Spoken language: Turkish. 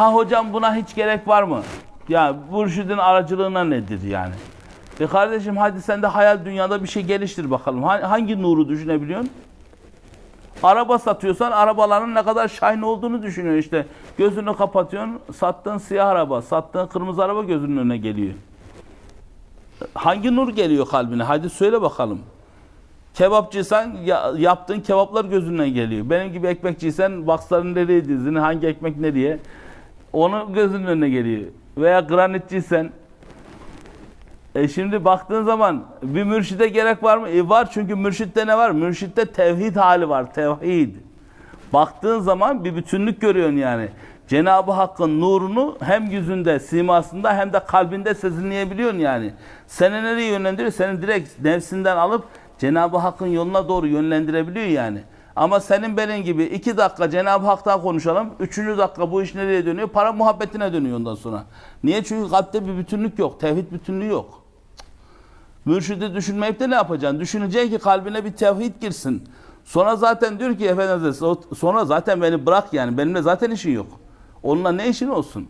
Ha hocam buna hiç gerek var mı? Ya mürşidin aracılığına nedir yani? E kardeşim hadi sen de hayal dünyada bir şey geliştir bakalım. Ha- Hangi nuru düşünebiliyorsun? Araba satıyorsan arabaların ne kadar şahin olduğunu düşünüyor işte. Gözünü kapatıyorsun, sattığın siyah araba, sattığın kırmızı araba gözünün önüne geliyor. Hangi nur geliyor kalbine? Hadi söyle bakalım. Kebapçıysan ya- yaptığın kebaplar gözünden geliyor. Benim gibi ekmekçiysen baksların nereye dizini, hangi ekmek nereye? Onu gözünün önüne geliyor. Veya granitçiysen e şimdi baktığın zaman bir mürşide gerek var mı? E var çünkü mürşitte ne var? Mürşitte tevhid hali var. Tevhid. Baktığın zaman bir bütünlük görüyorsun yani. Cenab-ı Hakk'ın nurunu hem yüzünde, simasında hem de kalbinde sezinleyebiliyorsun yani. Seni nereye yönlendiriyor? Seni direkt nefsinden alıp Cenab-ı Hakk'ın yoluna doğru yönlendirebiliyor yani. Ama senin benim gibi iki dakika Cenab-ı Hak'tan konuşalım. Üçüncü dakika bu iş nereye dönüyor? Para muhabbetine dönüyor ondan sonra. Niye? Çünkü kalpte bir bütünlük yok. Tevhid bütünlüğü yok. Mürşidi düşünmeyip de ne yapacaksın? Düşüneceksin ki kalbine bir tevhid girsin. Sonra zaten diyor ki Hazretleri, sonra zaten beni bırak yani. Benimle zaten işin yok. Onunla ne işin olsun?